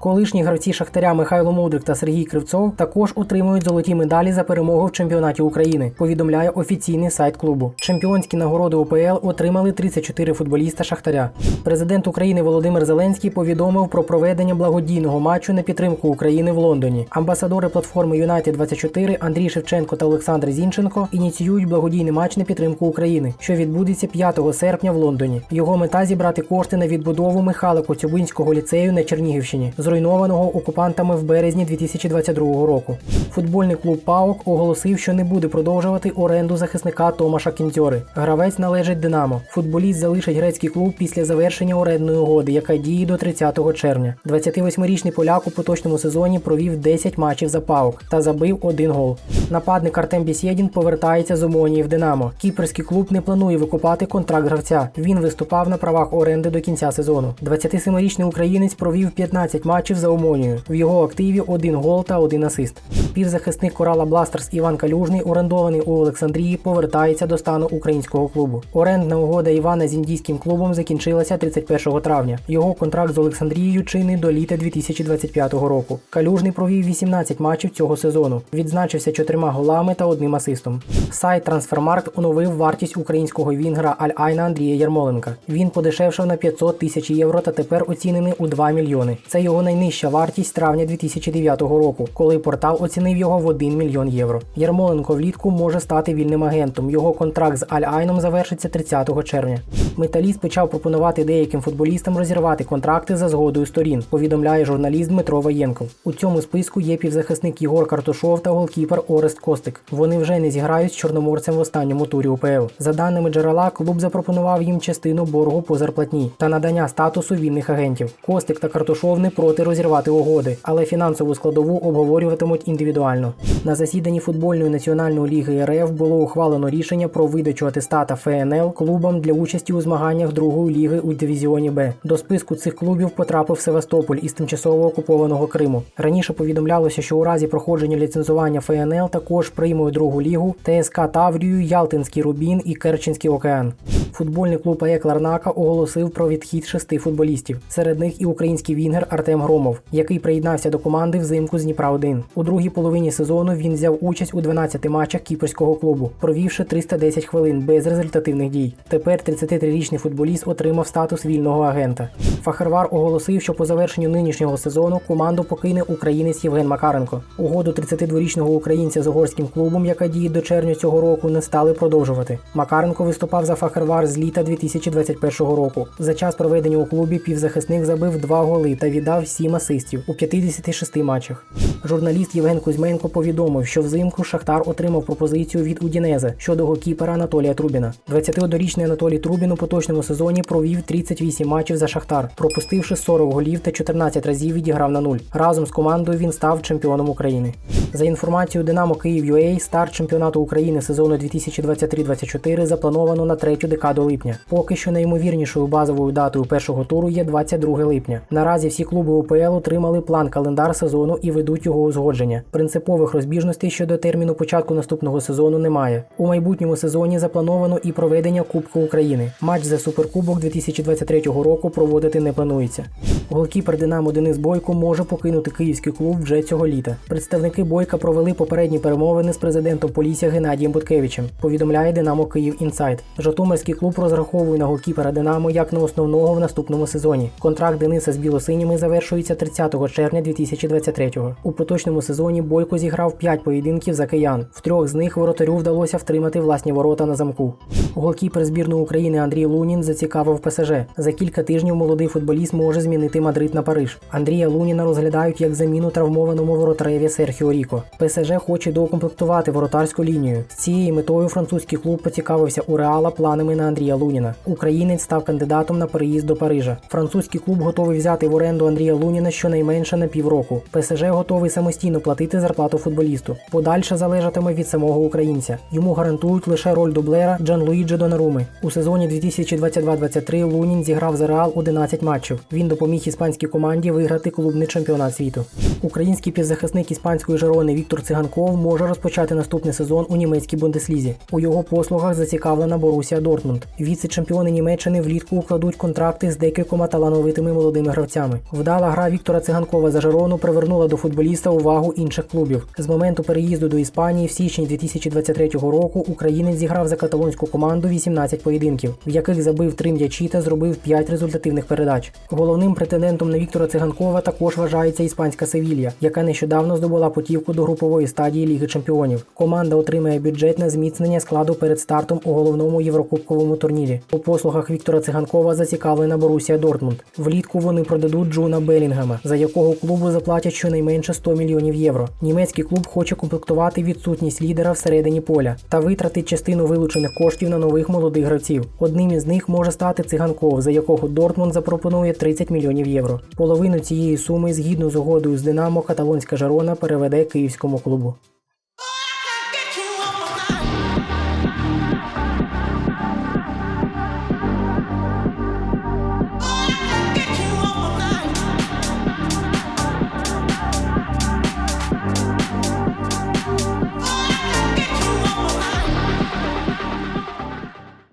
Колишні гравці Шахтаря Михайло Мудрик та Сергій Кривцов також отримують золоті медалі за перемогу в чемпіонаті України. Повідомляє офіційний сайт клубу. Чемпіонські нагороди УПЛ отримали 34 футболіста Шахтаря. Президент України Володимир Зеленський повідомив про проведення благодійного матчу на підтримку України в Лондоні. Амбасадори платформи Юнайтед 24 Андрій Шевченко та Олександр Зінченко ініціюють благодійний матч на підтримку України, що відбудеться 5 серпня в Лондоні. Його мета зібрати кошти на відбудову Михайла Коцюбинського ліцею на Чернігівщині, зруйнованого окупантами в березні 2022 року. Футбольний клуб ПАОК оголосив, що не буде продовжувати оренду захисника Томаша Кінцьори. Гравець належить Динамо. Футболіст залишить грецький клуб після завершення орендної угоди, яка діє до 30 червня. 28-річний поляк у поточному сезоні провів 10 матчів за ПАОК та забив один гол. Нападник Артем Бісєдін повертається з Омонії в Динамо. Кіпрський клуб не планує викупати контракт гравця. Він виступав на правах оренди до кінця сезону. 27-річний українець провів 15 матчів за Омонію. В його активі один гол та один асист. Півзахисник Корала Бластерс Іван Калюжний, орендований у Олександрії, повертається до стану українського клубу. Орендна угода Івана з індійським клубом закінчилася 31 травня. Його контракт з Олександрією чинний до літа 2025 року. Калюжний провів 18 матчів цього сезону. Відзначився чотирма голами та одним асистом. Сайт Трансфермаркт оновив вартість українського вінгера Аль-Айна Андрія Ярмоленка. Він подешевшав на 500 тисяч євро та тепер оцінений у 2 мільйони. Це його найнижча вартість травня 2009 року, коли портал оцінив його в 1 мільйон євро. Ярмоленко влітку може стати вільним агентом. Його контракт з Аль-Айном завершиться 30 червня. Металіст почав пропонувати деяким футболістам розірвати контракти за згодою сторін. Повідомляє журналіст Дмитро Воєнков. У цьому списку є півзахисник Єгор Картушов та голкіпер Орест Костик. Вони вже не зіграють з чорноморцем в останньому турі УПЛ. За даними джерела, клуб запропонував їм частину боргу по зарплатні та надання статусу вільних агентів. Костик та Картушов не проти розірвати угоди, але фінансову складову обговорюватимуть індивідуально. На засіданні футбольної національної ліги РФ було ухвалено рішення про видачу атестата ФНЛ клубам для участі у змаганнях другої ліги у дивізіоні Б. До списку цих клубів потрапив Севастополь із тимчасово окупованого Криму. Раніше повідомлялося, що у разі проходження ліцензування ФНЛ також приймуть другу лігу ТСК Таврію, Ялтинський Рубін і Керченський океан. Футбольний клуб АЕК Ларнака оголосив про відхід шести футболістів. Серед них і український вінгер Артем Громов, який приєднався до команди взимку з Дніпра 1 У другій половині сезону він взяв участь у 12 матчах кіпрського клубу, провівши 310 хвилин без результативних дій. Тепер 33-річний футболіст отримав статус вільного агента. Фахервар оголосив, що по завершенню нинішнього сезону команду покине українець Євген Макаренко. Угоду 32-річного українця з угорським клубом, яка діє до червня цього року, не стали продовжувати. Макаренко виступав за Фахервар з літа 2021 року. За час проведення у клубі півзахисник забив два голи та віддав 7 асистів у 56 матчах. Журналіст Євген Кузьменко повідомив, що взимку Шахтар отримав пропозицію від Удінезе щодо голкіпера Анатолія Трубіна. 21-річний Анатолій Трубін у поточному сезоні провів 38 матчів за Шахтар, пропустивши 40 голів та 14 разів відіграв на нуль. Разом з командою він став чемпіоном України. За інформацією Динамо Київ UA, старт чемпіонату України сезону 2023-24 заплановано на третю декаду липня. Поки що найімовірнішою базовою датою першого туру є 22 липня. Наразі всі клуби УПЛ отримали план календар сезону і ведуть його узгодження. Принципових розбіжностей щодо терміну початку наступного сезону немає. У майбутньому сезоні заплановано і проведення Кубку України. Матч за суперкубок 2023 року проводити не планується. Голкіпер Динамо Денис Бойко може покинути київський клуб вже цього літа. Представники Бойка провели попередні перемовини з президентом Полісся Геннадієм Буткевичем. Повідомляє Динамо Київ Інсайт. Житомирський клуб розраховує на голкіпера Динамо як на основного в наступному сезоні. Контракт Дениса з білосиніми завершується 30 червня 2023-го. У поточному сезоні Бойко зіграв 5 поєдинків за киян. В трьох з них воротарю вдалося втримати власні ворота на замку. Голкіпер збірної України Андрій Лунін зацікавив ПСЖ. За кілька тижнів молодий футболіст може змінити Мадрид на Париж. Андрія Луніна розглядають як заміну травмованому воротареві Серхіо Ріко. ПСЖ хоче доукомплектувати воротарську лінію. З цією метою французький клуб поцікавився у Реала планами на Андрія Луніна. Українець став кандидатом на переїзд до Парижа. Французький клуб готовий взяти в оренду Андрія Луніна щонайменше на півроку. ПСЖ готовий самостійно платити зарплату футболісту. Подальше залежатиме від самого українця. Йому гарантують лише роль дублера Джан Луїджі Донаруми. У сезоні 2022-23 Лунін зіграв за Реал 11 матчів. Він допоміг іспанській команді виграти клубний чемпіонат світу. Український півзахисник іспанської Жерони Віктор Циганков може розпочати наступний сезон у німецькій бундеслізі. У його послугах зацікавлена Борусія Дортмунд. Віце-чемпіони Німеччини влітку укладуть контракти з декількома талановитими молодими гравцями. Вдала гра Віктора Циганкова за Жерону привернула до футболіста увагу інших клубів. З моменту переїзду до Іспанії в січні 2023 року українець зіграв за каталонську команду 18 поєдинків, в яких забив три м'ячі та зробив 5 результативних передач. Головним претендентом на Віктора Циганкова також вважається іспанська Севілья, яка нещодавно здобула путівку до групової стадії Ліги Чемпіонів. Команда отримає бюджет на зміцнення складу перед стартом у головному єврокубковому турнірі. У послугах Віктора Циганкова зацікавлена Борусія Дортмунд. Влітку вони продадуть Джуна Белінгема, за якого клубу заплатять щонайменше 100 мільйонів євро. Німецький клуб хоче комплектувати відсутність лідера всередині поля та витратить частину вилучених коштів на нових молодих гравців. Одним із них може стати циганков, за якого Дортмунд запропонує 30 мільйонів євро. Половину цієї суми, згідно з угодою з Динамо, каталонська Жарона переведе київському клубу.